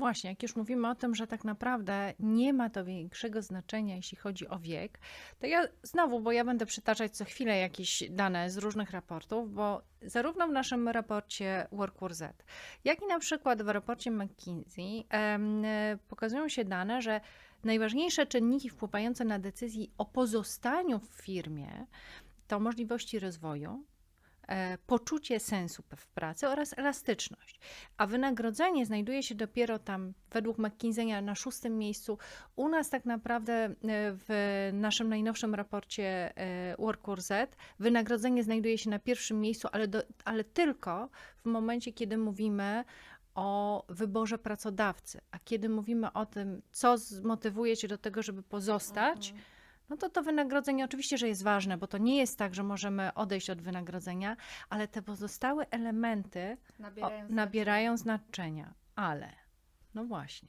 Właśnie, jak już mówimy o tym, że tak naprawdę nie ma to większego znaczenia, jeśli chodzi o wiek, to ja znowu, bo ja będę przytaczać co chwilę jakieś dane z różnych raportów, bo zarówno w naszym raporcie WorkWorZ, jak i na przykład w raporcie McKinsey pokazują się dane, że najważniejsze czynniki wpływające na decyzję o pozostaniu w firmie to możliwości rozwoju, poczucie sensu w pracy oraz elastyczność. A wynagrodzenie znajduje się dopiero tam, według McKinseya, na szóstym miejscu. U nas tak naprawdę e, w naszym najnowszym raporcie e, WorkWorZ wynagrodzenie znajduje się na pierwszym miejscu, ale, do, ale tylko w momencie, kiedy mówimy o wyborze pracodawcy. A kiedy mówimy o tym, co zmotywuje cię do tego, żeby pozostać, no to to wynagrodzenie oczywiście, że jest ważne, bo to nie jest tak, że możemy odejść od wynagrodzenia, ale te pozostałe elementy o, Nabierają nabierają znaczenia. Ale, no właśnie.